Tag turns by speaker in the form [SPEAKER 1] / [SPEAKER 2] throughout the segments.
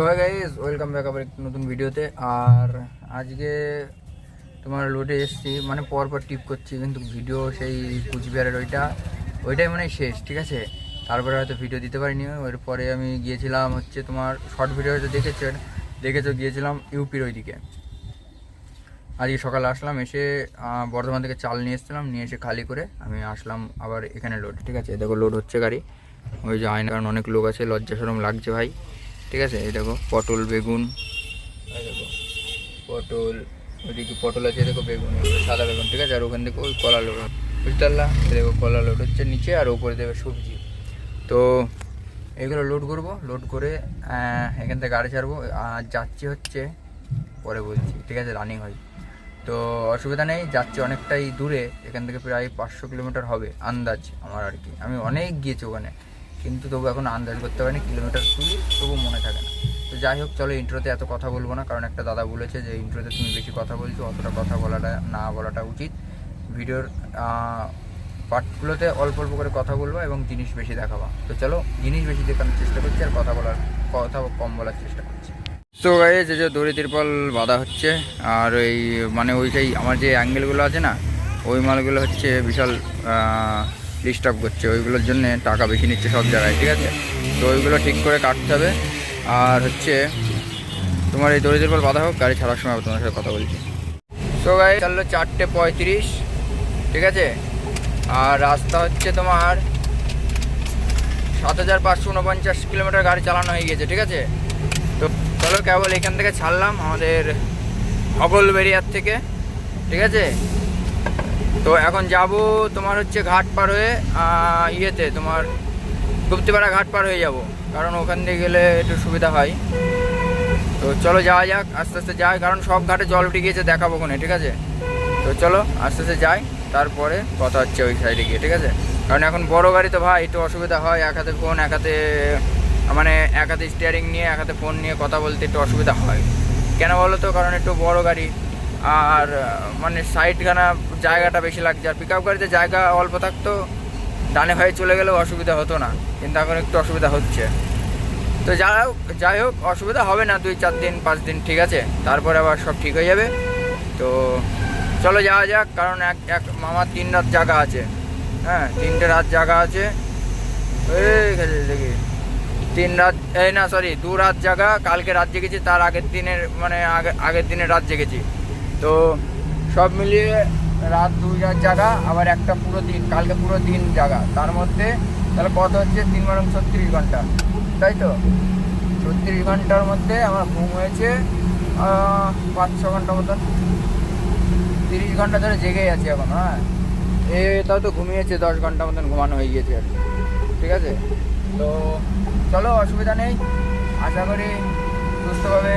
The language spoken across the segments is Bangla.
[SPEAKER 1] তো হাই গাইস ওয়েলকাম ব্যাক আবার একটি নতুন ভিডিওতে আর আজকে তোমার লোডে এসছি মানে পর পর টিপ করছি, কিন্তু ভিডিও সেই কুচবিহারের ওইটা, ওইটাই মানে শেষ, ঠিক আছে? তারপরে হয়তো ভিডিও দিতে পারিনি। এরপরে আমি গিয়েছিলাম হচ্ছে তোমার শর্ট ভিডিও হয়তো দেখেছ দেখেছ, গিয়েছিলাম ইউপির ওইদিকে। আজকে সকালে আসলাম, এসে বর্ধমান থেকে চাল নিয়ে এসেছিলাম, নিয়ে এসে খালি করে আমি আসলাম আবার এখানে লোড ঠিক আছে? দেখো লোড হচ্ছে গাড়ি। ওই যে আয়না কারণ অনেক লোক আছে লজ্জা সরম লাগছে ভাই। ঠিক আছে? এই দেখো, পটল, বেগুন। দেখো, পটল, ওইদিকে পটল আছে? দেখো বেগুন সাদা বেগুন, ঠিক আছে? আর ওখান থেকে ওই কলা লোড বুঝতে পারলাম দেখো কলা লোড হচ্ছে নিচে আর উপরে দেবে সবজি। তো এগুলো লোড করব লোড করে এখান থেকে গাড়ি ছাড়বো। আর যাচ্ছি হচ্ছে, পরে বলছি, ঠিক আছে? রানিং হয়। তো অসুবিধা নেই, যাচ্ছি অনেকটাই দূরে। এখান থেকে প্রায় পাঁচশো কিলোমিটার হবে, আন্দাজ আমার আর কি। আমি অনেক গিয়েছি ওখানে। কিন্তু তবু এখন আন্দাজ করতে পারিনি, কিলোমিটার তুলি, তবু মনে থাকে না। তো যাই হোক, চলো ইন্ট্রোতে এত কথা বলব না, কারণ একটা দাদা বলেছে যে ইন্ট্রোতে তুমি বেশি কথা বলছো, অতটা কথা বলাটা, না বলাটা উচিত। ভিডিওর পার্টগুলোতে অল্প অল্প করে কথা বলব এবং জিনিস বেশি দেখাবা। তো চলো, জিনিস বেশি দেখানোর চেষ্টা করছি আর কথা বলার, কথা কম বলার চেষ্টা করছি। তো গায়ে যে যে দড়ি তিরপল বাঁধা হচ্ছে, আর ওই মানে ওই সেই আমার যে অ্যাঙ্গেলগুলো আছে না, ওই মালগুলো হচ্ছে বিশাল ডিস্টার্ব করছে, ওইগুলোর জন্য টাকা বেশি নিচ্ছে সব জায়গায়, ঠিক আছে? তো ওইগুলো ঠিক করে কাটতে হবে। আর হচ্ছে, তোমার এই দড়ি তিরপল বাঁধা হোক, গাড়ি ছাড়ার সময় তোমার সাথে কথা বলছি। তো গাড়ি চাললো চারটে পঁয়ত্রিশ, ঠিক আছে? আর রাস্তা হচ্ছে তোমার সাত হাজার পাঁচশো উনপঞ্চাশ কিলোমিটার গাড়ি চালানো হয়ে গেছে, ঠিক আছে? তো চলো কেবল এখান থেকে ছাড়লাম আমাদের অগলবেরিয়ার থেকে, ঠিক আছে? তো এখন যাব তোমার হচ্ছে ঘাট পার হয়ে ইয়েতে তোমার গুপ্তিপাড়া ঘাট পার হয়ে যাব। কারণ ওখান দিয়ে গেলে একটু সুবিধা হয়। তো চলো যাওয়া যাক, আস্তে আস্তে যাই, কারণ সব ঘাটে জল উঠে গিয়েছে, দেখাবো কোনে ঠিক আছে? তো চলো, আস্তে আস্তে যাই, তারপরে কথা হচ্ছে ওই সাইডে গিয়ে, ঠিক আছে? কারণ এখন বড় গাড়ি তো ভাই, একটু অসুবিধা হয়, এক হাতে ফোন এক হাতে মানে এক হাতে স্টিয়ারিং নিয়ে, এক হাতে ফোন নিয়ে কথা বলতে একটু অসুবিধা হয়। কেন বলো তো? কারণ একটু বড় গাড়ি। আর মানে সাইডখানা জায়গাটা বেশি লাগছে। আর পিক আপ গাড়িতে জায়গা অল্প থাকতো, ডানে ভাই চলে গেলেও অসুবিধা হতো না। কিন্তু এখন একটু অসুবিধা হচ্ছে। তো হোক, যাই হোক, অসুবিধা হবে না, দুই চার দিন, পাঁচ দিন, ঠিক আছে? তারপরে আবার সব ঠিক হয়ে যাবে। তো চলো যাওয়া যাক, কারণ এক এক আমার তিন রাত জায়গা আছে। হ্যাঁ তিনটে রাত জায়গা আছে। দেখি। তিন রাত, এই না সরি দু রাত জায়গা কালকে রাত জেগেছি, তার আগের দিনের মানে আগে, আগের দিনের রাত জেগেছি। তো সব মিলিয়ে রাত রাত জায়গা, আবার একটা পুরো দিন, কালকে পুরো দিন জায়গা। তার মধ্যে তাহলে কত হচ্ছে? তিন বারং ছত্রিশ ঘণ্টা। তাই তো? ছত্রিশ ঘণ্টার মধ্যে আমার ঘুম হয়েছে পাঁচ ছ ঘণ্টা মতন। তিরিশ ঘণ্টা ধরে জেগেই আছি এখন হ্যাঁ। এ, তাও তো ঘুমিয়েছে, দশ ঘণ্টা মতন ঘুমানো হয়ে গিয়েছে আর। ঠিক আছে? তো চলো, অসুবিধা নেই। আশা করি সুস্থভাবে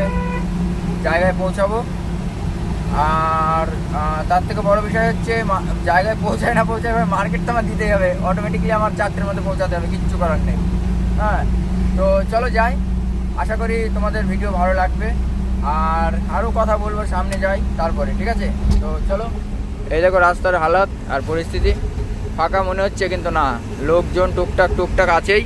[SPEAKER 1] জায়গায় পৌঁছাবো। আর তার থেকে বড় বিষয় হচ্ছে জায়গায় পৌঁছায় না পৌঁছায় মার্কেট তো আমার দিতেই হবে। অটোমেটিকলি আমার চারটের মধ্যে পৌঁছাতে হবে, কিচ্ছু করার নেই। হ্যাঁ তো চলো যাই। আশা করি তোমাদের ভিডিও ভালো লাগবে। আর আরও কথা বলব সামনে যাই, তারপরে, ঠিক আছে? তো চলো। এই দেখো রাস্তার হালাত আর পরিস্থিতি। ফাঁকা মনে হচ্ছে কিন্তু না। লোকজন টুকটাক টুকটাক আছেই।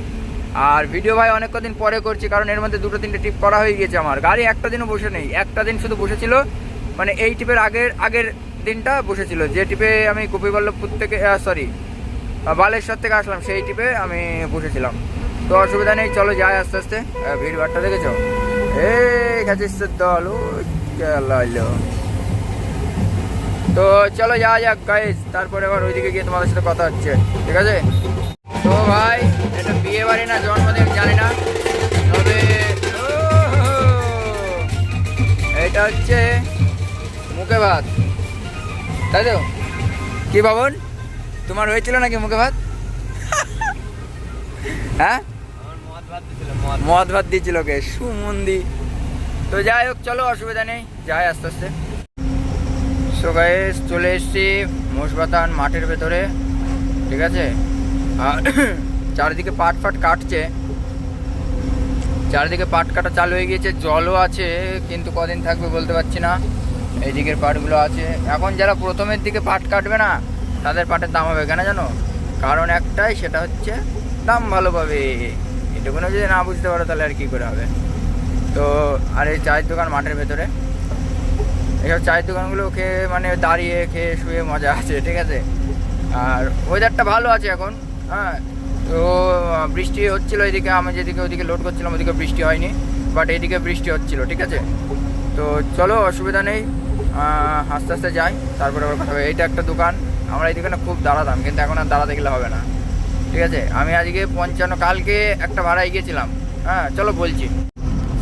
[SPEAKER 1] আর ভিডিও ভাই অনেক কদিন পরে করছি, কারণ এর মধ্যে দুটো, তিনটে ট্রিপ করা হয়ে গিয়েছে আমার। গাড়ি একটা দিনও বসে নেই। একটা দিন শুধু বসেছিল মানে এই টিপের আগের আগের দিনটা বসেছিল। যে টিপে আমি গোপীবল্লভপুর থেকে সরি বালেশ্বর থেকে আসলাম, সেই টিপে আমি বসেছিলাম। তো অসুবিধা নেই, চলো যাই আস্তে আস্তে। ভিড় ভাড়টা দেখেছ? এই দল তো চলো যাওয়া যাক গাইজ তারপরে আবার ওইদিকে গিয়ে তোমাদের সাথে কথা হচ্ছে, ঠিক আছে? তো ভাই, এটা বিয়ে বাড়ি না, জন্মদিন, জানি না। তবে এটা হচ্ছে মুখে ভাত। তাই তো? কি বাবন তোমার হয়েছিল নাকি মুখে ভাত? হ্যাঁ? মদ ভাত দিয়েছিল কে? সুমন্দি। তো যাই হোক, চলো, অসুবিধা নেই। যাই আস্তে আস্তে। সো চলে এসেছি মোষবাতান মাঠের ভেতরে। ঠিক আছে? আর চারিদিকে পাট ফাট কাটছে। চারিদিকে পাট কাটা চালু হয়ে গিয়েছে। জলও আছে, কিন্তু কদিন থাকবে বলতে পারছি না। এই দিকের পাটগুলো আছে। এখন যারা প্রথমের দিকে পাট কাটবে না, তাদের পাটের দাম হবে কেন জানো? কারণ একটাই, সেটা হচ্ছে দাম ভালো পাবে এটুকুনো যদি না বুঝতে পারো তাহলে আর কি করে হবে। তো, আর এই চায়ের দোকান মাঠের ভেতরে। এইসব চায়ের দোকানগুলো খেয়ে মানে দাঁড়িয়ে খেয়ে শুয়ে মজা আছে, ঠিক আছে? আর ওয়েদারটা ভালো আছে এখন হ্যাঁ? তো, বৃষ্টি হচ্ছিল এদিকে, আমি যেদিকে ওদিকে লোড করছিলাম, ওদিকে বৃষ্টি হয়নি। বাট এইদিকে বৃষ্টি হচ্ছিল, ঠিক আছে? তো, চলো, অসুবিধা নেই। আস্তে আস্তে যাই, তারপরে আবার কথা। এইটা একটা দোকান, আমরা এই দোকানে খুব দাঁড়াতাম কিন্তু এখন আর দাঁড়াতে গেলে হবে না। ঠিক আছে? আমি আজকে পঞ্চান্ন, কালকে একটা ভাড়ায় গিয়েছিলাম। হ্যাঁ চলো বলছি।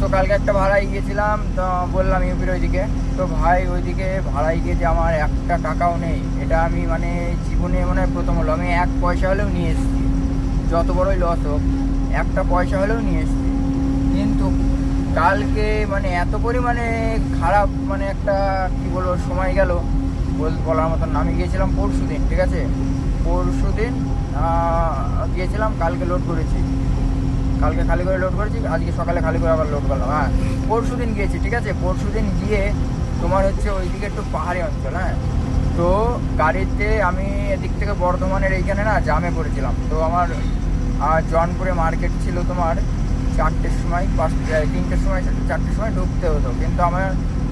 [SPEAKER 1] তো কালকে একটা ভাড়ায় গিয়েছিলাম, তো বললাম ইউপির ওইদিকে। তো ভাই ওইদিকে ভাড়ায় গিয়ে যে আমার একটা টাকাও নেই, এটা আমি মানে জীবনে মানে প্রথম হলো। আমি এক পয়সা হলেও নিয়ে এসেছি। যত বড়ই লস হোক, একটা পয়সা হলেও নিয়ে এসেছি। কালকে মানে এত পরিমাণে খারাপ মানে একটা, কি বলব, সময় গেল। বল- বলার মতন। আমি গিয়েছিলাম পরশু দিন ঠিক আছে? পরশু দিন গিয়েছিলাম, কালকে লোড করেছি। কালকে খালি করে লোড করেছি, আজকে সকালে খালি করে আবার লোড করলাম। হ্যাঁ পরশু দিন গিয়েছি, ঠিক আছে? পরশু দিন গিয়ে তোমার হচ্ছে ওইদিকে একটু পাহাড়ি অঞ্চল হ্যাঁ? তো গাড়িতে আমি এদিক থেকে বর্ধমানের এইখানে না, জামে পড়েছিলাম। তো আমার জনপুরে মার্কেট ছিল তোমার চারটের সময় পাঁচটা তিনটের সময়, চারটের সময় ঢুকতে হতো। কিন্তু আমার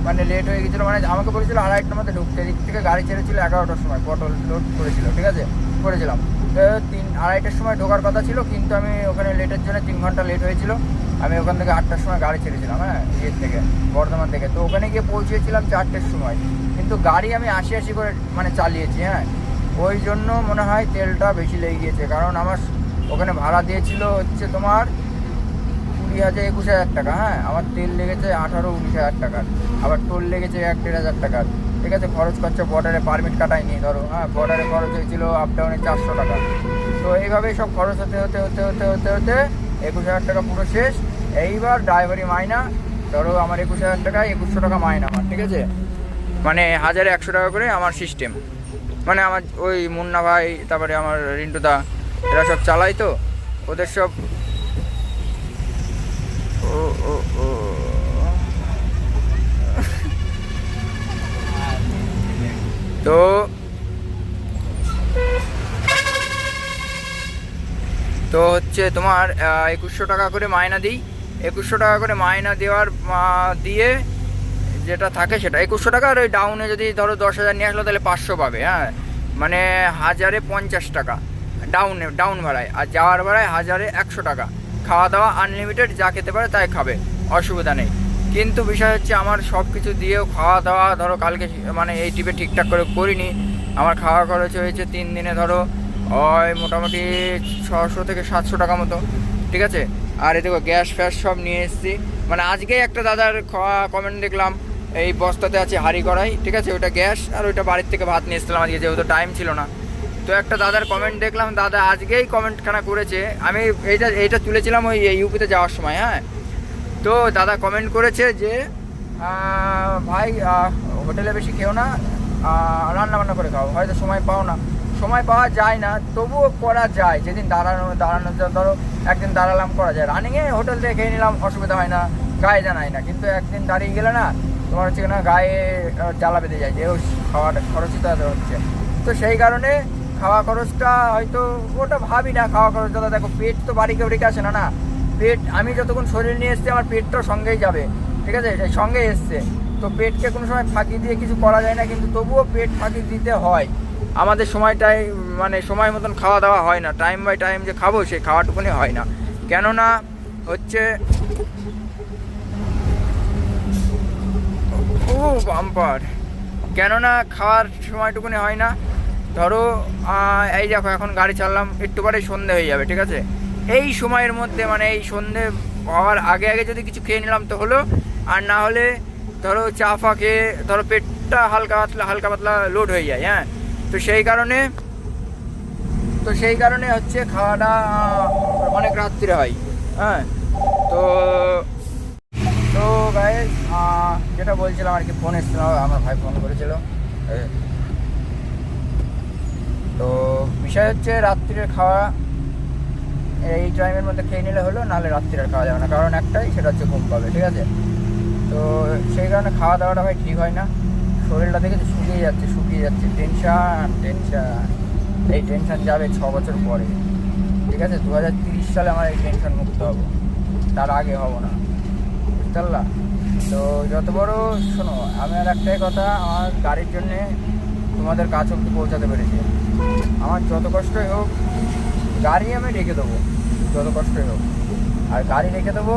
[SPEAKER 1] মানে লেট হয়ে গেছিল মানে আমাকে বলেছিল আড়াইটার মধ্যে ঢুকতে। দিক থেকে গাড়ি ছেড়েছিল এগারোটার সময় পটল লোড করেছিল, ঠিক আছে? করেছিলাম। তো তিন, আড়াইটার সময় ঢোকার কথা ছিল, কিন্তু আমি ওখানে লেটের জন্য তিন ঘণ্টা লেট হয়েছিল। আমি ওখান থেকে আটটার সময় গাড়ি ছেড়েছিলাম হ্যাঁ ইয়ের থেকে, বর্ধমান থেকে। তো ওখানে গিয়ে পৌঁছেছিলাম চারটের সময়। কিন্তু গাড়ি আমি আশি আশি করে মানে চালিয়েছি হ্যাঁ। ওই জন্য মনে হয় তেলটা বেশি লেগে গিয়েছে, কারণ আমার ওখানে ভাড়া দিয়েছিল হচ্ছে তোমার হাজার একুশ হাজার টাকা হ্যাঁ? আমার তেল লেগেছে আঠারো, উনিশ হাজার টাকার। আবার টোল লেগেছে এক দেড় হাজার টাকার। ঠিক আছে, খরচ খরচা বর্ডারে পারমিট কাটাইনি ধরো হ্যাঁ? বর্ডারে খরচ হয়েছিল আপ ডাউনে চারশো টাকা। তো এইভাবেই সব খরচ হতে হতে হতে হতে হতে হতে একুশ হাজার টাকা পুরো শেষ। এইবার ড্রাইভারি মাইনা, ধরো আমার একুশ হাজার টাকায় একুশশো টাকা মাইনা আমার, ঠিক আছে? মানে হাজারে একশো টাকা করে আমার সিস্টেম মানে আমার ওই মুন্না ভাই, তারপরে আমার রিন্টুদা, এরা সব চালাই তো? ওদের সব ও ও ও তো তো হচ্ছে তোমার একুশশো টাকা করে মায়না দিই। একুশশো টাকা করে মায়না দেওয়ার দিয়ে যেটা থাকে সেটা। একুশশো টাকা আর ওই ডাউনে যদি ধরো দশ হাজার নিয়ে আসলো, তাহলে পাঁচশো পাবে হ্যাঁ? মানে হাজারে পঞ্চাশ টাকা। ডাউনে ডাউন ভাড়ায় আর যাওয়ার ভাড়ায় হাজারে একশো টাকা। খাওয়া দাওয়া আনলিমিটেড যা খেতে পারে তাই খাবে, অসুবিধা নেই। কিন্তু বিষয় হচ্ছে আমার সব কিছু দিয়েও খাওয়া দাওয়া ধরো কালকে মানে এই টিপে ঠিকঠাক করে করিনি। আমার খাওয়া খরচ হয়েছে তিন দিনে ধরো, ওই মোটামুটি ছশো থেকে সাতশো টাকা মতো, ঠিক আছে? আর এদিকে গ্যাস ফ্যাস সব নিয়ে এসেছি। মানে আজকেই একটা দাদার খাওয়া কমেন্ট দেখলাম, এই বস্তাতে আছে হাঁড়ি কড়াই, ঠিক আছে? ওটা গ্যাস আর ওইটা বাড়ির থেকে ভাত নিয়ে এসেছিলাম আজকে, যেহেতু টাইম ছিল না। তো একটা দাদার কমেন্ট দেখলাম, দাদা আজকেই কমেন্টখানা করেছে। আমি এইটা এইটা তুলেছিলাম ওই ইউপিতে যাওয়ার সময় হ্যাঁ? তো দাদা কমেন্ট করেছে যে ভাই হোটেলে বেশি খেও না রান্না বান্না করে খাও, হয়তো সময় পাও না। সময় পাওয়া যায় না, তবুও করা যায়। যেদিন দাঁড়ানো দাঁড়ানো, ধরো, একদিন দাঁড়ালাম, করা যায়। রানিংয়ে হোটেল থেকে খেয়ে নিলাম, অসুবিধা হয় না, গায়ে জানাই না। কিন্তু একদিন দাঁড়িয়ে গেলে না, তোমার হচ্ছে না, গায়ে জ্বালা বেঁধে যায়। যে খাওয়াটা, খরচই তো হচ্ছে। তো সেই কারণে খাওয়া খরচটা হয়তো ওটা ভাবি না খাওয়া খরচ। দাদা, দেখো, পেট তো বাড়ি কেউ রেখে আসে না না। পেট, আমি যতক্ষণ শরীর নিয়ে এসছি, আমার পেটটাও সঙ্গেই যাবে। ঠিক আছে? এই সঙ্গে এসছে। তো পেটকে কোনো সময় ফাঁকি দিয়ে কিছু করা যায় না, কিন্তু তবুও পেট ফাঁকি দিতে হয়। আমাদের সময়টাই মানে সময় মতন খাওয়া দাওয়া হয় না। টাইম বাই টাইম যে খাব, সেই খাওয়াটুকুনি হয় না। কেননা, হচ্ছে ও বাম্পার। কেননা, খাওয়ার সময়টুকুনি হয় না। ধরো এই দেখো, এখন গাড়ি চাললাম, একটু পরে সন্ধে হয়ে যাবে, ঠিক আছে? এই সময়ের মধ্যে মানে এই সন্ধে হওয়ার আগে আগে যদি কিছু খেয়ে নিলাম তো হলো, আর না হলে ধরো চা ফা খেয়ে, ধরো পেটটা হালকা পাতলা হালকা পাতলা লোড হয়ে যায় হ্যাঁ? তো সেই কারণে, তো সেই কারণে হচ্ছে খাওয়াটা অনেক রাত্রিরে হয় হ্যাঁ? তো তো গাইজ যেটা বলছিলাম আর কি ফোন এসেছিল, আমার ভাই ফোন করেছিল। তো বিষয় হচ্ছে রাত্রিরের খাওয়া এই টাইমের মধ্যে খেয়ে নিলে হলো, নাহলে রাত্রির আর খাওয়া যাবে না। কারণ একটাই, সেটা হচ্ছে ঘুম পাবে, ঠিক আছে? তো সেই কারণে খাওয়া দাওয়াটা ভাই ঠিক হয় না। শরীরটা দেখে শুকিয়ে যাচ্ছে শুকিয়ে যাচ্ছে। টেনশান টেনশান এই টেনশান যাবে ছ বছর পরে। ঠিক আছে? দু হাজার তিরিশ সালে আমার এই টেনশান মুক্ত হব। তার আগে হব না। বুঝতে তো যত বড়, শোনো, আমি আর একটাই কথা, আমার গাড়ির জন্যে তোমাদের কাজ অব্দি পৌঁছাতে পেরেছি। আমার যত কষ্টই হোক, গাড়ি আমি রেখে দেবো, যত কষ্টই হোক। আর গাড়ি রেখে দেবো,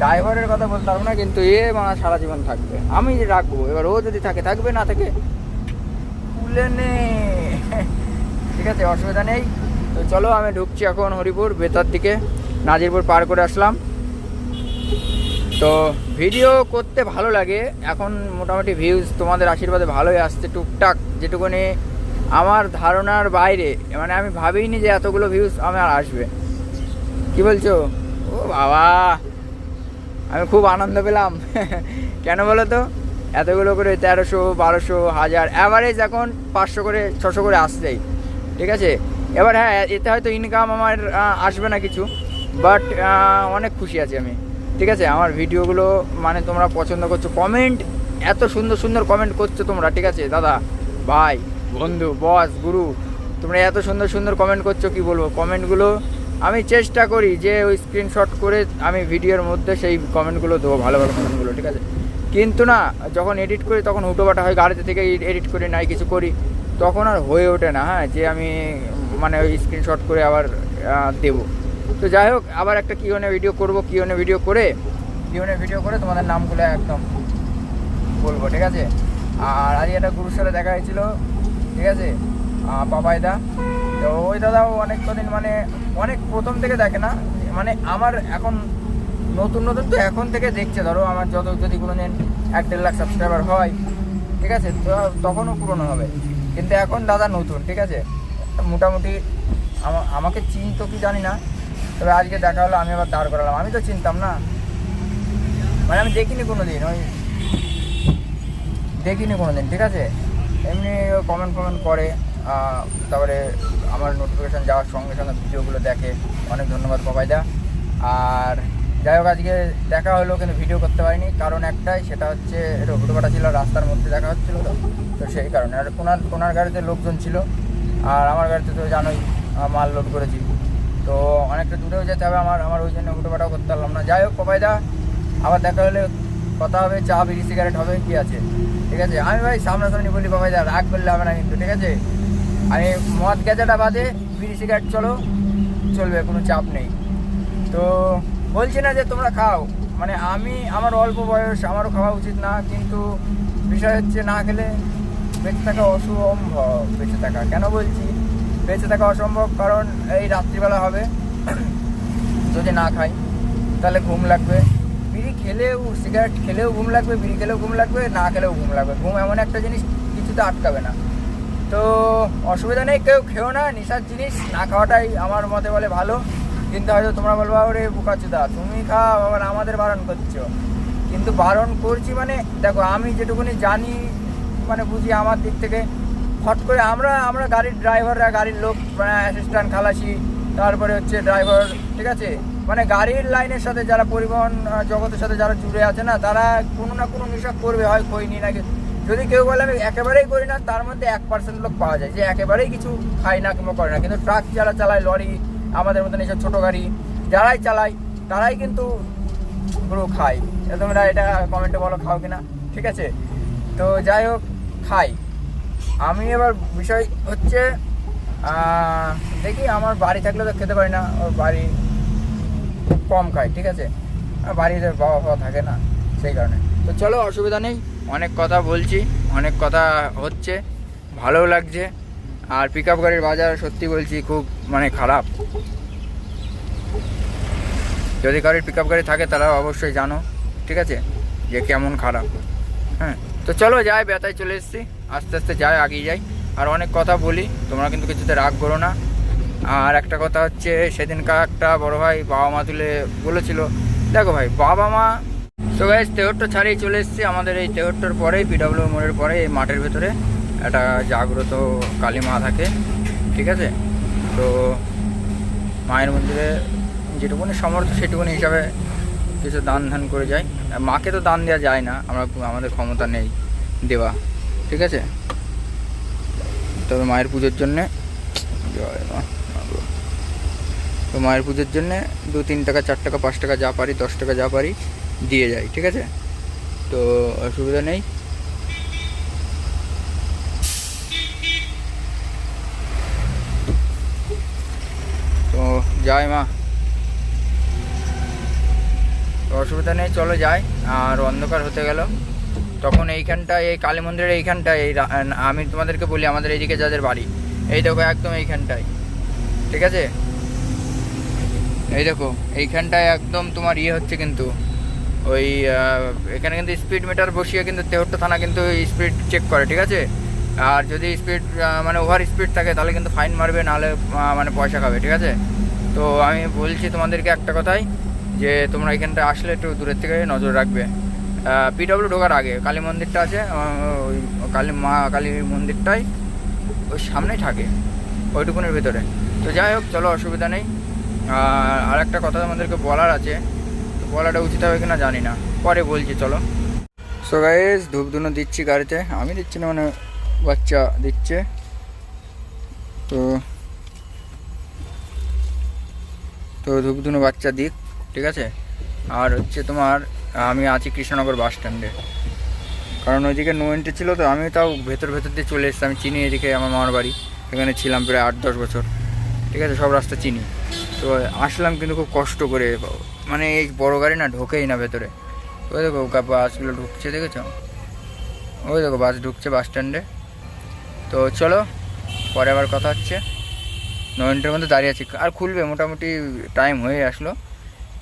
[SPEAKER 1] ড্রাইভারের কথা বলতে পারব না, কিন্তু এ মা সারা জীবন থাকবে। আমি রাখব, এবার ও যদি থাকে, থাকবে না থাকে, তুলে নে। ঠিক আছে, অসুবিধা নেই। তো চলো, আমি ঢুকছি এখন হরিপুর বেতার দিকে। নাজিরপুর পার করে আসলাম। তো ভিডিও করতে ভালো লাগে। এখন মোটামুটি ভিউজ তোমাদের আশীর্বাদে ভালোই আসছে টুকটাক, যেটুকুনি আমার ধারণার বাইরে। মানে আমি ভাবিনি যে এতগুলো ভিউজ আমার আসবে। কি বলছো? ও বাবা, আমি খুব আনন্দ পেলাম। কেন বলো তো? এতগুলো করে তেরোশো, বারোশো, হাজার অ্যাভারেজ এখন পাঁচশো করে, ছশো করে আসছেই। ঠিক আছে? এবার হ্যাঁ এতে হয়তো ইনকাম আমার আসবে না কিছু বাট অনেক খুশি আছি আমি। ঠিক আছে? আমার ভিডিওগুলো মানে তোমরা পছন্দ করছ। কমেন্ট এত সুন্দর সুন্দর কমেন্ট করছ তোমরা, ঠিক আছে? দাদা, ভাই, বন্ধু বস গুরু, তোমরা এত সুন্দর সুন্দর কমেন্ট করছ, কি বলব? কমেন্টগুলো আমি চেষ্টা করি যে ওই স্ক্রিনশট করে আমি ভিডিওর মধ্যে সেই কমেন্টগুলো দেবো, ভালো ভালো কমেন্টগুলো ঠিক আছে? কিন্তু না, যখন এডিট করি তখন হুটোবাটা হয়, গাড়িতে থেকে এডিট করি, নাই কিছু করি, তখন আর হয়ে ওঠে না হ্যাঁ? যে আমি মানে ওই স্ক্রিনশট করে আবার দেবো। তো যাই হোক, আবার একটা কিওনে ভিডিও করব কিওনে ভিডিও করে কিওনে ভিডিও করে তোমাদের নামগুলো একদম বলব, ঠিক আছে? আর আজ একটা গুরুর সাথে দেখা হয়েছিল, ঠিক আছে? পাপাইদা তো ওই দাদাও অনেক কদিন মানে অনেক প্রথম থেকে দেখে না মানে আমার এখন নতুন নতুন তো এখন থেকে দেখছে, ধরো আমার যত, যদি কোনো দিন এক দেড় লাখ সাবস্ক্রাইবার হয়, ঠিক আছে? তো তখনও পুরনো হবে। কিন্তু এখন দাদা নতুন, ঠিক আছে? মোটামুটি আমা- আমাকে চিনতো কি জানি না তবে আজকে দেখা হলো, আমি আবার দাঁড় করালাম। আমি তো চিনতাম না। মানে আমি দেখিনি কোনো দিন ওই দেখিনি কোনো দিন ঠিক আছে? এমনি কমেন্ট ফমেন্ট করে তারপরে আমার নোটিফিকেশান যাওয়ার সঙ্গে সঙ্গে ভিডিওগুলো দেখে। অনেক ধন্যবাদ বাবাইদা। আর যাই হোক, আজকে দেখা হলো, কিন্তু ভিডিও করতে পারিনি। কারণ একটাই, সেটা হচ্ছে, এটা হুটোপাটা ছিল, রাস্তার মধ্যে দেখা হচ্ছিল তো। তো সেই কারণে। আর ওনার ওনার গাড়িতে লোকজন ছিল। আর আমার গাড়িতে তো জানোই মাল লোড করেছি। তো অনেকটা দূরেও যেতে হবে আমার আমার ওই জন্য হুটোপাটাও করতে পারলাম না। যাই হোক বাবাইদা আবার দেখা হলে কথা হবে, চা, বিড়ি সিগারেট হবে, কি আছে? ঠিক আছে? আমি ভাই সামনাসামনি বলি বাবা যা রাগ করলে হবে না কিন্তু, ঠিক আছে? আমি মদ গেজাটা বাদে বিড়ি সিগারেট চলো, চলবে, কোনো চাপ নেই। তো বলছি না যে তোমরা খাও মানে আমি আমার অল্প বয়স, আমারও খাওয়া উচিত না, কিন্তু বিষয় হচ্ছে না খেলে বেঁচে থাকা অসম্ভব, বেঁচে থাকা। কেন বলছি? বেঁচে থাকা অসম্ভব, কারণ এই রাত্রিবেলা হবে। যদি না খাই, তাহলে ঘুম লাগবে। বিড়ি খেলেও সিগারেট খেলেও ঘুম লাগবে, বিড়ি খেলেও ঘুম লাগবে, না খেলেও ঘুম লাগবে। ঘুম এমন একটা জিনিস কিছুতে আটকাবে না। তো অসুবিধা নেই, কেউ খেও না, নেশার জিনিস, না খাওয়াটাই আমার মতে বলে ভালো। কিন্তু হয়তো তোমরা বলব, ওরে বুকাচুদা, তুমি খাও, আবার আমাদের বারণ করছ। কিন্তু বারণ করছি মানে দেখো, আমি যেটুকুনি জানি মানে বুঝি আমার দিক থেকে হট করে আমরা আমরা গাড়ির ড্রাইভাররা গাড়ির লোক মানে অ্যাসিস্ট্যান্ট খালাসি, তারপরে হচ্ছে ড্রাইভার ঠিক আছে? মানে গাড়ির লাইনের সাথে যারা পরিবহন জগতের সাথে যারা জুড়ে আছে না, তারা কোনো না কোনো নেশা করবে, হয় খৈনি নাকি যদি কেউ বলে আমি একেবারেই করি না, তার মধ্যে এক পার্সেন্ট লোক পাওয়া যায়, যে একেবারেই কিছু খায় না কিংবা করে না। কিন্তু ট্রাক যারা চালায় লরি আমাদের মতন এইসব ছোটো গাড়ি, যারাই চালায়, তারাই কিন্তু পুরো খায়। তোমরা এটা কমেন্টে বলো, খাও কিনা? ঠিক আছে? তো যাই হোক খাই আমি এবার বিষয় হচ্ছে দেখি আমার বাড়ি থাকলে তো খেতে পারি না, ওর বাড়ি খুব কম খায়, ঠিক আছে? বাড়িতে বাবা বাবা থাকে না, সেই কারণে। তো চলো, অসুবিধা নেই, অনেক কথা বলছি, অনেক কথা হচ্ছে, ভালোও লাগছে, আর পিক আপ গাড়ির বাজার সত্যি বলছি খুব মানে খারাপ। যদি গাড়ির পিক আপ গাড়ি থাকে তারা অবশ্যই জানো, ঠিক আছে? যে কেমন খারাপ হ্যাঁ? তো চলো, যাই ব্যথায় চলে এসেছি। আস্তে আস্তে যাই আগিয়ে যাই আর অনেক কথা বলি, তোমরা কিন্তু কিছুতে রাগ করো না। আর একটা কথা হচ্ছে, সেদিনকার একটা বড় ভাই বাবা মা তুলে বলেছিল, দেখো ভাই, বাবা মা তো গাইজ তেহট্ট ছাড়িয়ে চলে এসেছি আমাদের এই তেহট্টর পরেই পিডাব্লিউ মোড়ের পরে, এই মাঠের ভেতরে। একটা জাগ্রত কালী মা থাকে, ঠিক আছে? তো মায়ের মন্দিরে যেটুকুনি সামর্থ্য, সেটুকুনি হিসাবে কিছু দান ধান করে আর মাকে তো দান দেওয়া যায় না, আমরা, আমাদের ক্ষমতা নেই দেওয়া। ঠিক আছে? তবে মায়ের পুজোর জন্যে তো মায়ের পুজোর জন্যে দু তিন টাকা, চার টাকা, পাঁচ টাকা যা পারি, দশ টাকা যা পারি দিয়ে যাই, ঠিক আছে? তো অসুবিধা নেই। তো যাই মা। অসুবিধা নেই, চলো যাই। আর অন্ধকার হতে গেল। তখন এইখানটায়, এই কালী মন্দিরের এইখানটায়, এই আমি তোমাদেরকে বলি আমাদের এইদিকে যাদের বাড়ি, এই দেখো একদম এইখানটায়, ঠিক আছে? এই দেখো, এইখানটায় একদম তোমার ইয়ে হচ্ছে কিন্তু, ওই এখানে কিন্তু স্পিড মিটার বসিয়ে কিন্তু তেহট্ট থানা কিন্তু স্পিড চেক করে, ঠিক আছে? আর যদি স্পিড মানে ওভার স্পিড থাকে, তাহলে কিন্তু ফাইন মারবে, নাহলে মানে পয়সা খাবে, ঠিক আছে? তো আমি বলছি তোমাদেরকে একটা কথাই, যে তোমরা এখানটা আসলে একটু দূরের থেকে নজর রাখবে। পিডব্লিউ ঢোকার আগে, কালী মন্দিরটা আছে ওই কালী মা, কালী মন্দিরটাই ওই সামনেই থাকে, ওইটুকুনের ভিতরে। তো যাই হোক, চলো, অসুবিধা নেই। আর একটা কথা আমাদেরকে বলার আছে, তো বলাটা উচিত হবে কিনা জানি না। পরে বলছি, চলো। সো গাইজ ধূপ ধুনো দিচ্ছি গাড়িতে। আমি দিচ্ছি না মানে বাচ্চা দিচ্ছে। তো তো ধূপ ধুনো বাচ্চা দিক, ঠিক আছে? আর হচ্ছে তোমার আমি আছি কৃষ্ণনগর বাস স্ট্যান্ডে। কারণ ওইদিকে নো এন্ট্রি ছিল তো, আমি তাও ভেতর ভেতর দিয়ে চলে এসেছি। আমি চিনি এদিকে আমার মামার বাড়ি। এখানে ছিলাম প্রায় আট দশ বছর। ঠিক আছে, সব রাস্তা চিনি। তো আসলাম কিন্তু খুব কষ্ট করে। মানে এই বড় গাড়ি না ঢোকেই না ভেতরে। ওই দেখো বাসগুলো ঢুকছে, দেখেছ? ওই দেখো, বাস ঢুকছে বাস স্ট্যান্ডে। তো চলো, পরে আবার কথা হচ্ছে। ন মিনিটের মধ্যে দাঁড়িয়ে আছি। আর খুলবে, মোটামুটি টাইম হয়ে আসলো।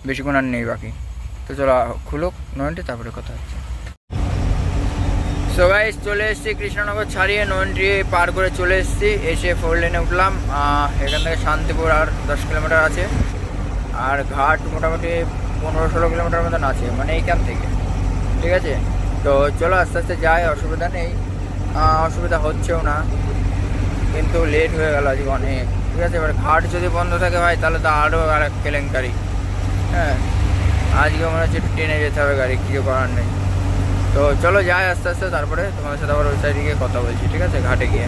[SPEAKER 1] বেশিক্ষণ আর নেই বাকি। তো চলো খুলুক, নয়নটি, তারপরে কথা হচ্ছে। সো গাইস চলে এসেছি কৃষ্ণনগর ছাড়িয়ে নন্ডি পার করে চলে এসেছি। এসে ফোর লেনে উঠলাম। এখান থেকে শান্তিপুর আর দশ কিলোমিটার আছে। আর ঘাট মোটামুটি পনেরো ষোলো কিলোমিটার মতন আছে মানে এইখান থেকে। ঠিক আছে? তো চলো আস্তে আস্তে যাই, অসুবিধা নেই। অসুবিধা হচ্ছেও না। কিন্তু লেট হয়ে গেল আজকে অনেক। ঠিক আছে? এবার ঘাট যদি বন্ধ থাকে ভাই, তাহলে তো আরও আর এক কেলেঙ্কারি। হ্যাঁ? আজকে মনে হচ্ছে ট্রেনে যেতে হবে গাড়ি, কিছু করার নেই। তো চলো যাই আস্তে আস্তে, তারপরে তোমার সাথে আবার ওই সাইডে গিয়ে কথা বলছি, ঠিক আছে? ঘাটে গিয়ে।